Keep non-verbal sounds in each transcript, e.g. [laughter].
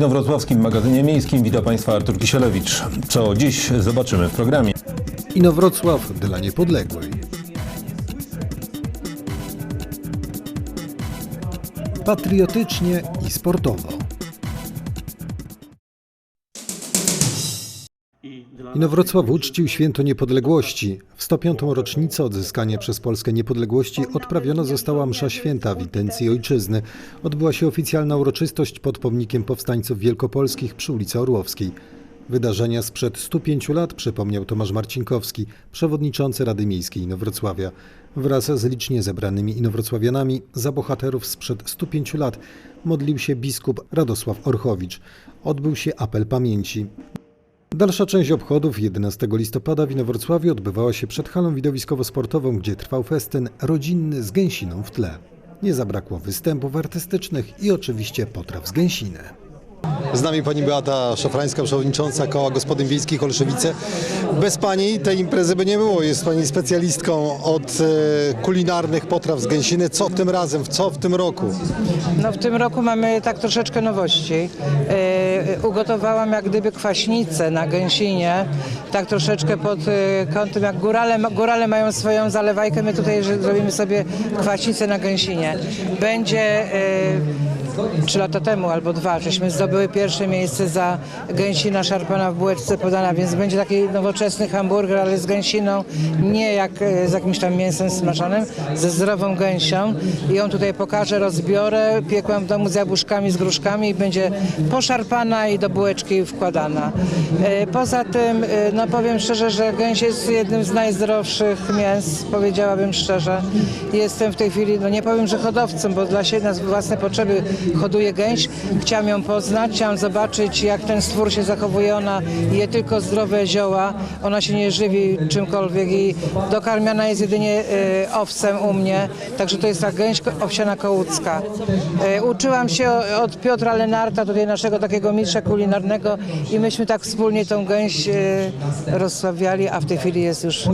inowrocławskim magazynie miejskim witam Państwa Artur Kisielewicz. Co dziś zobaczymy w programie. Inowrocław dla niepodległej. Patriotycznie i sportowo. Inowrocław uczcił święto niepodległości. W 105. rocznicę odzyskania przez Polskę niepodległości odprawiona została msza święta w intencji ojczyzny. Odbyła się oficjalna uroczystość pod pomnikiem powstańców wielkopolskich przy ulicy Orłowskiej. Wydarzenia sprzed 105 lat przypomniał Tomasz Marcinkowski, przewodniczący Rady Miejskiej Inowrocławia. Wraz z licznie zebranymi inowrocławianami za bohaterów sprzed 105 lat modlił się biskup Radosław Orchowicz. Odbył się apel pamięci. Dalsza część obchodów 11 listopada w Inowrocławiu odbywała się przed halą widowiskowo-sportową, gdzie trwał festyn rodzinny z gęsiną w tle. Nie zabrakło występów artystycznych i oczywiście potraw z gęsiny. Z nami pani Beata Szafrańska, przewodnicząca Koła Gospodyń Wiejskich Olszewice. Bez pani tej imprezy by nie było. Jest pani specjalistką od e, kulinarnych potraw z gęsiny. Co tym razem, co w tym roku? No w tym roku mamy tak troszeczkę nowości. E, ugotowałam jak gdyby kwaśnicę na gęsinie, tak troszeczkę pod e, kątem, jak górale, górale mają swoją zalewajkę, my tutaj zrobimy sobie kwaśnicę na gęsinie. Będzie trzy lata temu albo dwa, żeśmy zdobyły pierwsze miejsce za gęsina szarpana w bułeczce podana, więc będzie taki nowoczesny hamburger, ale z gęsiną, nie jak e, z jakimś tam mięsem smażonym, ze zdrową gęsią. I ją tutaj pokażę, rozbiorę, piekłam w domu z jabłuszkami, z gruszkami i będzie poszarpana i do bułeczki wkładana. E, Poza tym, e, no powiem szczerze, że gęś jest jednym z najzdrowszych mięs, powiedziałabym szczerze. Jestem w tej chwili, no nie powiem, że hodowcą, bo dla siebie na własne potrzeby hoduję gęś. Chciałam ją poznać, chciałam zobaczyć, jak ten stwór się zachowuje. Ona je tylko zdrowe zioła, ona się nie żywi czymkolwiek i dokarmiana jest jedynie e, owsem u mnie. Także to jest ta gęś owsiana kołucka. E, Uczyłam się od Piotra Lenarta, tutaj naszego takiego mistrza kulinarnego i myśmy tak wspólnie tą gęś e, rozsławiali, a w tej chwili jest już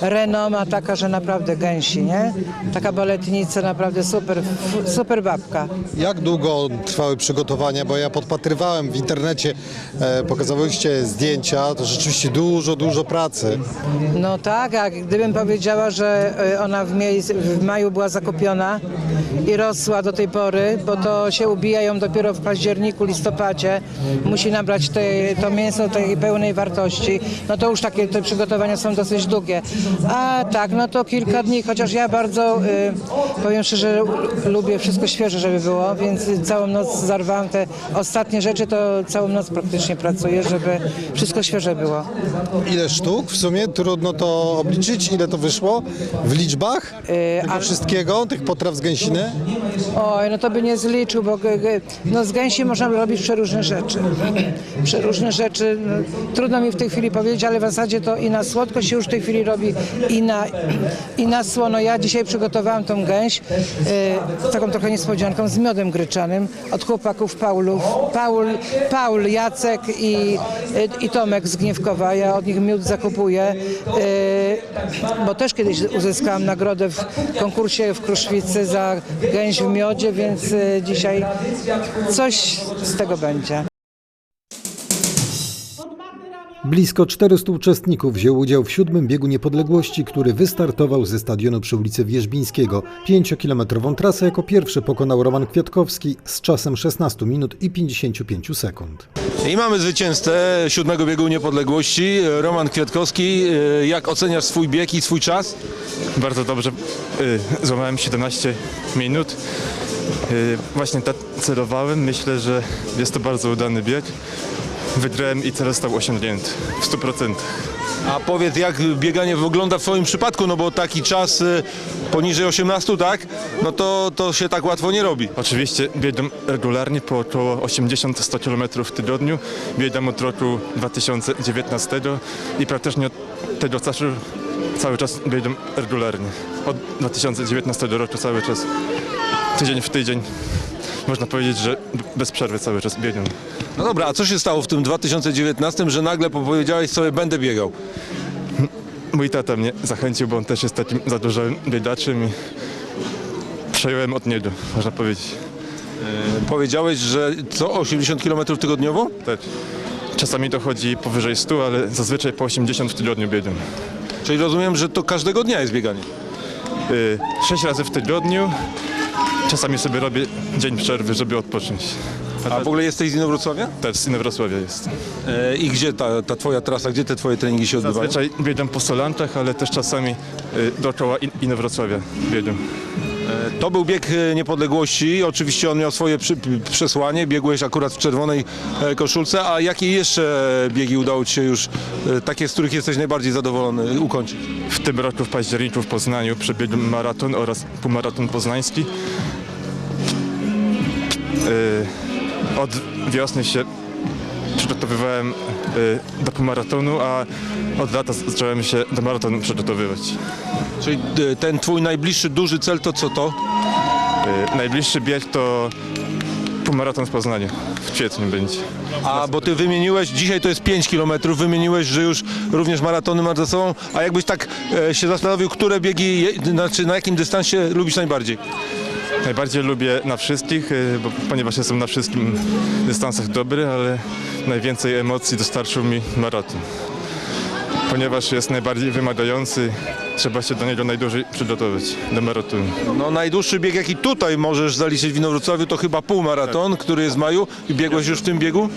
renoma taka, że naprawdę gęsi, nie? Taka baletnica, naprawdę super, super babka. Jak długo trwały przygotowania? Bo ja podpatrywałem w internecie, e, pokazałyście zdjęcia, to rzeczywiście dużo, dużo pracy. No tak, a gdybym powiedziała, że y, ona w, w maju była zakupiona i rosła do tej pory, bo to się ubija ją dopiero w październiku, listopadzie, musi nabrać te, to mięso tej pełnej wartości, no to już takie te przygotowania są dosyć długie. A tak, no to kilka dni, chociaż ja bardzo, y, powiem szczerze, lubię wszystko świeże, żeby było, więc całą noc zarwałam te ostatnie rzeczy, to całą noc praktycznie pracuję, żeby wszystko świeże było. Ile sztuk w sumie? Trudno to obliczyć. Ile to wyszło w liczbach tego a- wszystkiego, tych potraw z gęsiny? Oj, no to by nie zliczył, bo g- g- no z gęsi można robić przeróżne rzeczy. [clears throat] Przeróżne rzeczy, no, trudno mi w tej chwili powiedzieć, ale w zasadzie to i na słodko się już w tej chwili robi, i na, [clears throat] i na słono. Ja dzisiaj przygotowałam tą gęś e, z taką trochę niespodzianką, z miodem gryczanym od chłopaków Paulów. Paul, Paul Jacek i, i Tomek z Gniewkowa. Ja od nich miód zakupuję, e, bo też kiedyś uzyskałam nagrodę w konkursie w Kruszwicy za gęś w miodzie, więc e, dzisiaj coś z tego będzie. Blisko 400 uczestników wzięło udział w siódmym biegu niepodległości, który wystartował ze stadionu przy ulicy Wierzbińskiego. Pięciokilometrową trasę jako pierwszy pokonał Roman Kwiatkowski z czasem 16 minut i 55 sekund. I mamy zwycięzcę siódmego biegu niepodległości, Roman Kwiatkowski. E, Jak oceniasz swój bieg i swój czas? Bardzo dobrze. Y, Złamałem 17 minut. Y, Właśnie tak celowałem. Myślę, że jest to bardzo udany bieg. Wygrałem i cel został osiągnięty w 100%. A powiedz, jak bieganie wygląda w Twoim przypadku, no bo taki czas e, poniżej 18, tak? No to, to się tak łatwo nie robi. Oczywiście biegam regularnie po około 80-100 km w tygodniu. Biegam od roku 2019 i praktycznie od tego czasu cały czas biegam regularnie. Od 2019 roku cały czas. Tydzień w tydzień. Można powiedzieć, że bez przerwy cały czas biegam. No dobra, a co się stało w tym 2019, że nagle powiedziałeś sobie, będę biegał? Mój tata mnie zachęcił, bo on też jest takim zadurzałym biedaczem i przejąłem od niego, można powiedzieć. Powiedziałeś, że co 80 km tygodniowo? Tak. Czasami dochodzi powyżej 100, ale zazwyczaj po 80 w tygodniu biegam. Czyli rozumiem, że to każdego dnia jest bieganie. Y, Sześć razy w tygodniu. Czasami sobie robię dzień przerwy, żeby odpocząć. A w ogóle jesteś z Inowrocławia? Też z Inowrocławia jest. E, I gdzie ta, ta twoja trasa, gdzie te twoje treningi się odbywają? Zazwyczaj biegam po Solantach, ale też czasami y, dookoła In- Inowrocławia biegam. To był bieg e, niepodległości, oczywiście on miał swoje przy, p- przesłanie, biegłeś akurat w czerwonej e, koszulce, a jakie jeszcze biegi udało Ci się już, e, takie z których jesteś najbardziej zadowolony, ukończyć? W tym roku w październiku w Poznaniu przebiegłem maraton oraz półmaraton poznański. Y, Od wiosny się przygotowywałem y, do półmaratonu, a od lata zacząłem się do maratonu przygotowywać. Czyli e, ten Twój najbliższy duży cel to co to? Y, Najbliższy bieg to półmaraton w Poznaniu. W kwietniu będzie. A bo Ty wymieniłeś, dzisiaj to jest 5 km, wymieniłeś, że już również maratony masz za sobą, a jakbyś tak e, się zastanowił, które biegi, znaczy na jakim dystansie lubisz najbardziej? Najbardziej lubię na wszystkich, y, bo, ponieważ jestem na wszystkim dystansach dobry, ale najwięcej emocji dostarczył mi maraton. Ponieważ jest najbardziej wymagający, trzeba się do niego najdłużej przygotować, do maratonu. No najdłuższy bieg jaki tutaj możesz zaliczyć w Inowrocławiu to chyba półmaraton, który jest w maju i biegłeś już w tym biegu?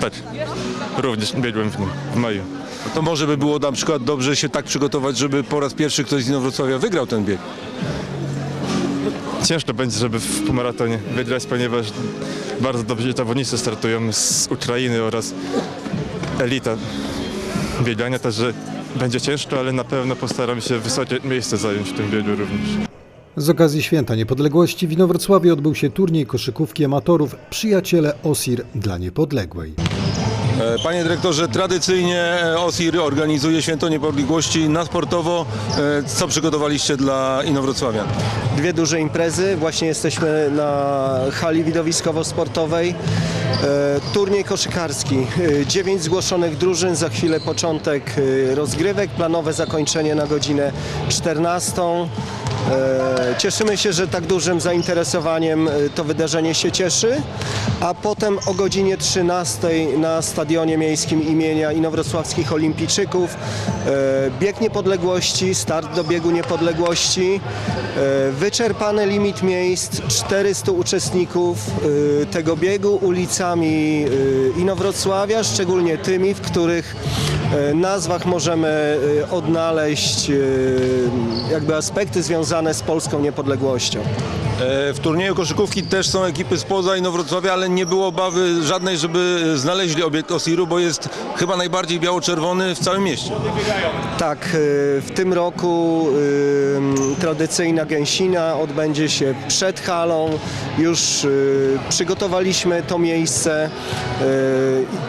Tak, również biegłem w nim, w maju. To może by było na przykład dobrze się tak przygotować, żeby po raz pierwszy ktoś z Inowrocławia wygrał ten bieg. Ciężko będzie, żeby w półmaratonie wygrać, ponieważ bardzo dobrzy zawodnicy startują z Ukrainy oraz elita biegania, także będzie ciężko, ale na pewno postaram się wysokie miejsce zająć w tym biegu również. Z okazji Święta Niepodległości w Inowrocławiu odbył się turniej koszykówki amatorów Przyjaciele OSIR dla Niepodległej. E, Panie dyrektorze, tradycyjnie e, OSIR organizuje Święto Niepodległości na sportowo. E, Co przygotowaliście dla Inowrocławia? dwie duże imprezy. Właśnie jesteśmy na hali widowiskowo-sportowej. Turniej koszykarski. Dziewięć zgłoszonych drużyn, za chwilę początek rozgrywek, planowe zakończenie na godzinę 14. E, Cieszymy się, że tak dużym zainteresowaniem e, to wydarzenie się cieszy, a potem o godzinie 13 na stadionie miejskim imienia Inowrocławskich Olimpijczyków e, bieg niepodległości, start do biegu niepodległości, wyczerpany limit miejsc, 400 uczestników tego biegu ulicami Inowrocławia, szczególnie tymi, w których nazwach możemy odnaleźć jakby aspekty związane z polską niepodległością. E, W turnieju koszykówki też są ekipy spoza Inowrocławia, ale nie było obawy żadnej, żeby znaleźli obiekt OSIR-u, bo jest chyba najbardziej biało-czerwony w całym mieście. Tak, e, w tym roku tradycyjna gęsina odbędzie się przed halą. Już e, przygotowaliśmy to miejsce.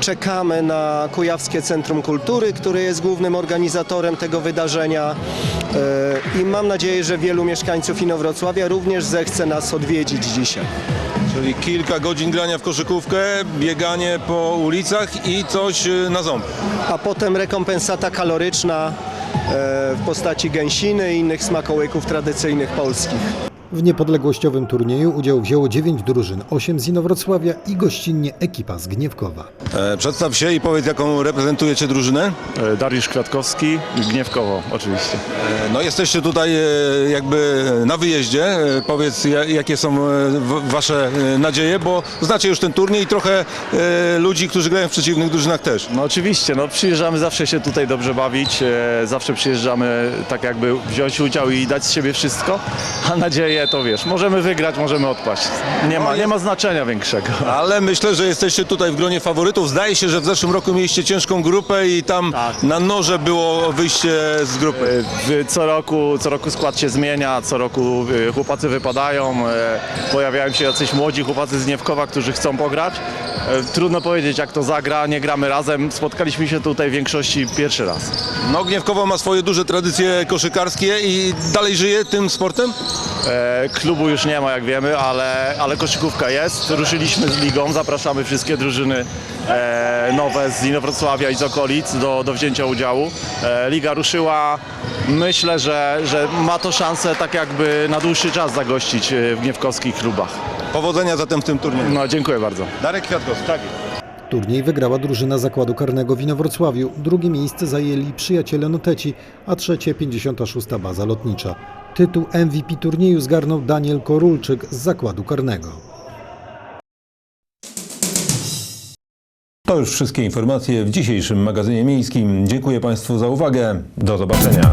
Czekamy na Kujawskie Centrum Kultury, które jest głównym organizatorem tego wydarzenia. I mam nadzieję, że wielu mieszkańców Inowrocławia również zechce nas odwiedzić dzisiaj. Czyli kilka godzin grania w koszykówkę, bieganie po ulicach i coś e, na ząb. A potem rekompensata kaloryczna e, w postaci gęsiny i innych smakołyków tradycyjnych polskich. W niepodległościowym turnieju udział wzięło 9 drużyn, 8 z Inowrocławia i gościnnie ekipa z Gniewkowa. E, Przedstaw się i powiedz, jaką reprezentujecie drużynę. E, Dariusz Kwiatkowski, Gniewkowo oczywiście. E, No jesteście tutaj e, jakby na wyjeździe. E, Powiedz, ja- jakie są e, w- wasze e, nadzieje, bo znacie już ten turniej i trochę e, ludzi, którzy grają w przeciwnych drużynach też. No oczywiście, no przyjeżdżamy zawsze się tutaj dobrze bawić, e, zawsze przyjeżdżamy tak jakby wziąć udział i dać z siebie wszystko, [laughs] a nadzieję to wiesz, możemy wygrać, możemy odpaść. Nie ma, nie ma znaczenia większego. Ale myślę, że jesteście tutaj w gronie faworytów. Zdaje się, że w zeszłym roku mieliście ciężką grupę i tam Tak. na noże było wyjście z grupy. E, w- Co roku, co roku skład się zmienia, co roku e, chłopacy wypadają, e, pojawiają się jacyś młodzi chłopacy z Gniewkowa, którzy chcą pograć. Trudno powiedzieć jak to zagra, nie gramy razem, spotkaliśmy się tutaj w większości pierwszy raz. No Gniewkowo ma swoje duże tradycje koszykarskie i dalej żyje tym sportem? E, klubu już nie ma, jak wiemy, ale, ale koszykówka jest. Ruszyliśmy z ligą, zapraszamy wszystkie drużyny e, nowe z Inowrocławia i z okolic do, do wzięcia udziału. E, liga ruszyła. Myślę, że, że ma to szansę tak jakby na dłuższy czas zagościć w gniewkowskich klubach. Powodzenia zatem w tym turnieju. No, dziękuję bardzo. Darek Kwiatkowski. Tak Turniej wygrała drużyna zakładu karnego w Inowrocławiu. Drugie miejsce zajęli przyjaciele Noteci, a trzecie 56. baza lotnicza. Tytuł MVP turnieju zgarnął Daniel Korulczyk z zakładu karnego. To już wszystkie informacje w dzisiejszym magazynie miejskim. Dziękuję Państwu za uwagę. Do zobaczenia.